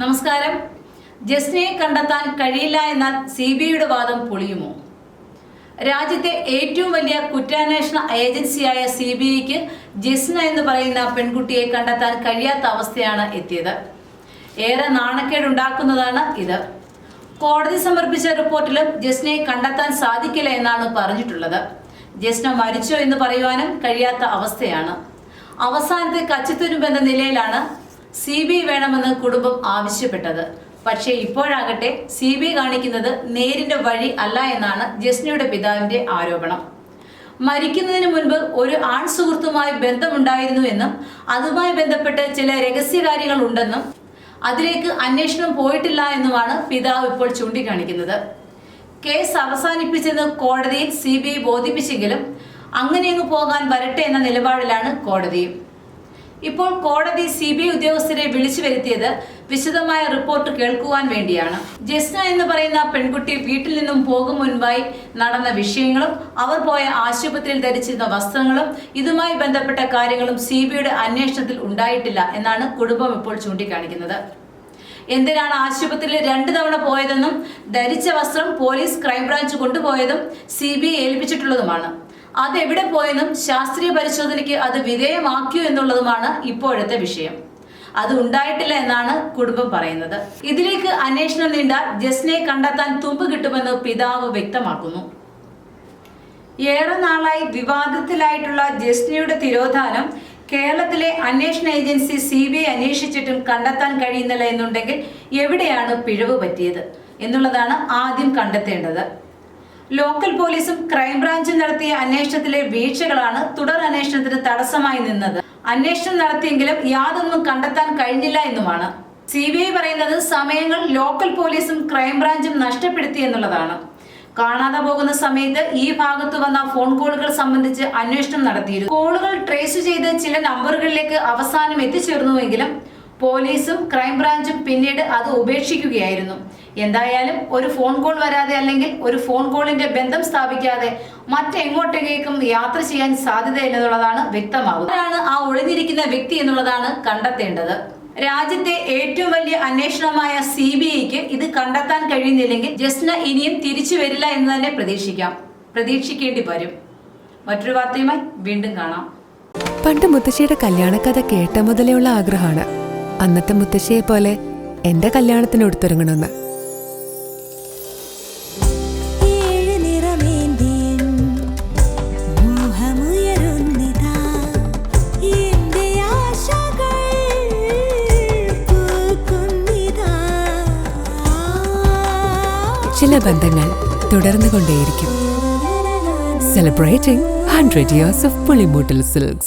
നമസ്കാരം. ജസ്നയെ കണ്ടെത്താൻ കഴിയില്ല എന്നാൽ സി ബി ഐയുടെ വാദം പൊളിയുമോ? രാജ്യത്തെ ഏറ്റവും വലിയ കുറ്റാന്വേഷണ ഏജൻസിയായ സി ബി ഐക്ക് ജസ്ന എന്ന് പറയുന്ന പെൺകുട്ടിയെ കണ്ടെത്താൻ കഴിയാത്ത അവസ്ഥയാണ് എത്തിയത്. ഏറെ നാണക്കേടുണ്ടാക്കുന്നതാണ് ഇത്. കോടതി സമർപ്പിച്ച റിപ്പോർട്ടിലും ജസ്നയെ കണ്ടെത്താൻ സാധിക്കില്ല എന്നാണ് പറഞ്ഞിട്ടുള്ളത്. ജസ്ന മരിച്ചോ എന്ന് പറയുവാനും കഴിയാത്ത അവസ്ഥയാണ്. അവസാനത്തെ കച്ചിത്തുരുമ്പ് എന്ന നിലയിലാണ് സി ബി വേണമെന്ന് കുടുംബം ആവശ്യപ്പെട്ടത്. പക്ഷേ ഇപ്പോഴാകട്ടെ സി ബി കാണിക്കുന്നത് നേരിന്റെ വഴി അല്ല എന്നാണ് ജസ്നയുടെ പിതാവിന്റെ ആരോപണം. മരിക്കുന്നതിന് മുൻപ് ഒരു ആൺ സുഹൃത്തുമായി ബന്ധമുണ്ടായിരുന്നു എന്നും അതുമായി ബന്ധപ്പെട്ട് ചില രഹസ്യകാര്യങ്ങൾ ഉണ്ടെന്നും അതിലേക്ക് അന്വേഷണം പോയിട്ടില്ല എന്നുമാണ് പിതാവ് ഇപ്പോൾ ചൂണ്ടിക്കാണിക്കുന്നത്. കേസ് അവസാനിപ്പിച്ചെന്ന് കോടതിയിൽ സി ബി ഐ ബോധിപ്പിച്ചെങ്കിലും അങ്ങനെയങ്ങ് പോകാൻ വരട്ടെ എന്ന നിലപാടിലാണ് കോടതിയും. ഇപ്പോൾ കോടതി സി ബി ഐ ഉദ്യോഗസ്ഥരെ വിളിച്ചു വരുത്തിയത് വിശദമായ റിപ്പോർട്ട് കേൾക്കുവാൻ വേണ്ടിയാണ്. ജസ്ന എന്ന് പറയുന്ന പെൺകുട്ടി വീട്ടിൽ നിന്നും പോകും മുൻപായി നടന്ന വിഷയങ്ങളും അവർ പോയ ആശുപത്രിയിൽ ധരിച്ചിരുന്ന വസ്ത്രങ്ങളും ഇതുമായി ബന്ധപ്പെട്ട കാര്യങ്ങളും സി ബി ഐയുടെ അന്വേഷണത്തിൽ ഉണ്ടായിട്ടില്ല എന്നാണ് കുടുംബം ഇപ്പോൾ ചൂണ്ടിക്കാണിക്കുന്നത്. എന്തിനാണ് ആശുപത്രിയിൽ രണ്ടു തവണ പോയതെന്നും ധരിച്ച വസ്ത്രം പോലീസ് ക്രൈംബ്രാഞ്ച് കൊണ്ടുപോയതും സി ബി ഐ ഏൽപ്പിച്ചിട്ടുള്ളതുമാണ്. അത് എവിടെ പോയെന്നും ശാസ്ത്രീയ പരിശോധനയ്ക്ക് അത് വിധേയമാക്കിയോ എന്നുള്ളതുമാണ് ഇപ്പോഴത്തെ വിഷയം. അത് ഉണ്ടായിട്ടില്ല എന്നാണ് കുടുംബം പറയുന്നത്. ഇതിലേക്ക് അന്വേഷണം നീണ്ട ജസ്നെ കണ്ടെത്താൻ തുമ്പ് കിട്ടുമെന്ന് പിതാവ് വ്യക്തമാക്കുന്നു. ഏറെ നാളായി വിവാദത്തിലായിട്ടുള്ള ജസ്നയുടെ തിരോധാനം കേരളത്തിലെ അന്വേഷണ ഏജൻസി സി ബി ഐ അന്വേഷിച്ചിട്ടും കണ്ടെത്താൻ കഴിയുന്നില്ല എന്നുണ്ടെങ്കിൽ എവിടെയാണ് പിഴവ് പറ്റിയത് എന്നുള്ളതാണ് ആദ്യം കണ്ടെത്തേണ്ടത്. ലോക്കൽ പോലീസും ക്രൈംബ്രാഞ്ചും നടത്തിയ അന്വേഷണത്തിലെ വീഴ്ചകളാണ് തുടർ അന്വേഷണത്തിന് തടസ്സമായി നിന്നത്. അന്വേഷണം നടത്തിയെങ്കിലും യാതൊന്നും കണ്ടെത്താൻ കഴിഞ്ഞില്ല എന്നുമാണ്. സി ബി ഐ പറയുന്നത് സമയങ്ങൾ ലോക്കൽ പോലീസും ക്രൈംബ്രാഞ്ചും നഷ്ടപ്പെടുത്തി എന്നുള്ളതാണ്. കാണാതെ പോകുന്ന സമയത്ത് ഈ ഭാഗത്ത് വന്ന ഫോൺ കോളുകൾ സംബന്ധിച്ച് അന്വേഷണം നടത്തിയിരുന്നു. കോളുകൾ ട്രേസ് ചെയ്ത് ചില നമ്പറുകളിലേക്ക് അവസാനം എത്തിച്ചേർന്നുവെങ്കിലും പോലീസും ക്രൈംബ്രാഞ്ചും പിന്നീട് അത് ഉപേക്ഷിക്കുകയായിരുന്നു. എന്തായാലും ഒരു ഫോൺ കോൾ വരാതെ അല്ലെങ്കിൽ ഒരു ഫോൺ കോളിന്റെ ബന്ധം സ്ഥാപിക്കാതെ മറ്റെങ്ങോട്ടേക്കും യാത്ര ചെയ്യാൻ സാധ്യതയില്ലെന്നുള്ളതാണ് വ്യക്തമാവുന്നത്. ആരാണ് ആ ഒളിഞ്ഞിരിക്കുന്ന വ്യക്തി എന്നുള്ളതാണ് കണ്ടെത്തേണ്ടത്. രാജ്യത്തെ ഏറ്റവും വലിയ അന്വേഷണമായ സി ബി ഐക്ക് ഇത് കണ്ടെത്താൻ കഴിയുന്നില്ലെങ്കിൽ ജസ്ന ഇനിയും തിരിച്ചു വരില്ല എന്ന് തന്നെ പ്രതീക്ഷിക്കാം. പ്രതീക്ഷിക്കേണ്ടി വരും. മറ്റൊരു വാർത്തയുമായി വീണ്ടും കാണാം. പണ്ട് മുത്തശ്ശിയുടെ കല്യാണക്കഥ കേട്ട മുതലേ ഉള്ള ആഗ്രഹമാണ്. അന്നത്തെ മുത്തശ്ശിയെ പോലെ എന്റെ കല്യാണത്തിന് പൂക്കുന്നിതാ. ചില ബന്ധങ്ങൾ തുടർന്നുകൊണ്ടേയിരിക്കും. Celebrating hundred years of Pulimoottil silks